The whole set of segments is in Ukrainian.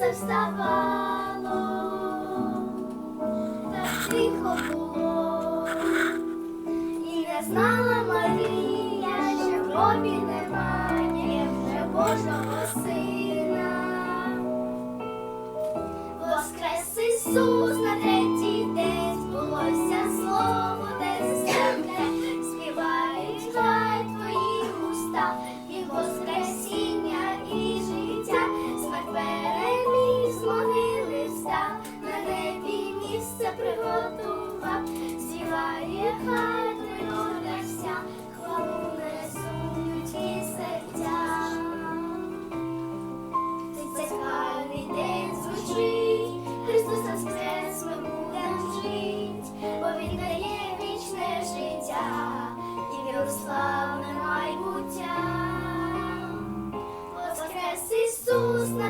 сонце вставало, так тихо було, і не знала Марія, що в немає вже Божого сина. Воскрес Ісус на третій день збулося слово, де земне, співають хай твої уста і воскрес.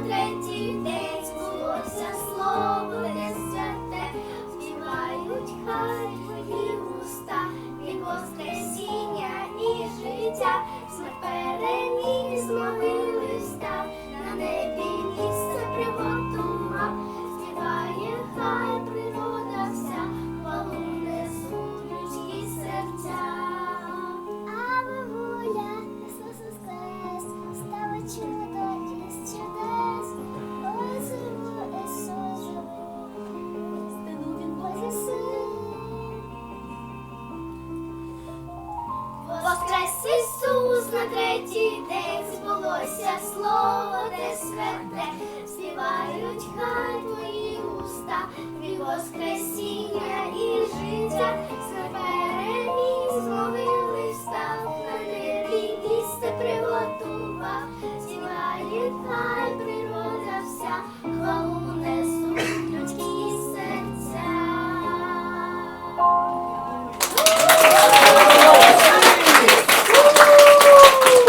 traidor. Воскресіння.